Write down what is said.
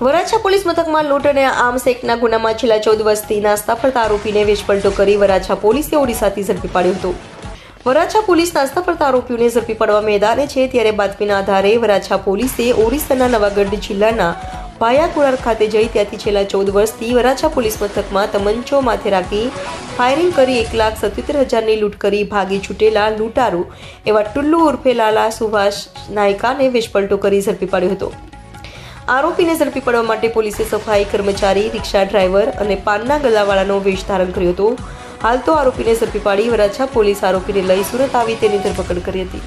Varachha police મથકમાં લૂંટ અને આર્મ્સ ગુનામાં છેલ્લા ચૌદ વર્ષથી નાસ્તા ફરતા આરોપીને વેશપલટો કરી વરાછા પોલીસે ઓડિશાથી ઝડપી પાડ્યો હતો. વરાછા પોલીસ નાસ્તા ફરતા આરોપીઓને ઝડપી પાડવા મેદાને છે ત્યારે બાતમીના આધારે વરાછા પોલીસે ઓડિશાના નવાગઢ જિલ્લાના ભાયાકુરાર ખાતે જઈ ત્યાંથી છેલ્લા ચૌદ વર્ષથી વરાછા પોલીસ મથકમાં તમંચો માથે રાખી ફાયરિંગ કરી એક લાખ સત્યોતેર હજારની લૂંટ કરી ભાગી છૂટેલા લૂંટારૂ એવા ટુલ્લુ ઉર્ફે લાલા સુભાષ નાયકાને વેશપલટો કરી ઝડપી પાડ્યો હતો. આરોપીને ઝડપી પાડવા માટે પોલીસે સફાઈ કર્મચારી, રિક્ષા ડ્રાઈવર અને પાનના ગલાવાળાનો વેશ ધારણ કર્યો હતો. હાલ તો આરોપીને ઝડપી પાડી વરાછા પોલીસ આરોપીને લઈ સુરત આવી તેની ધરપકડ કરી હતી.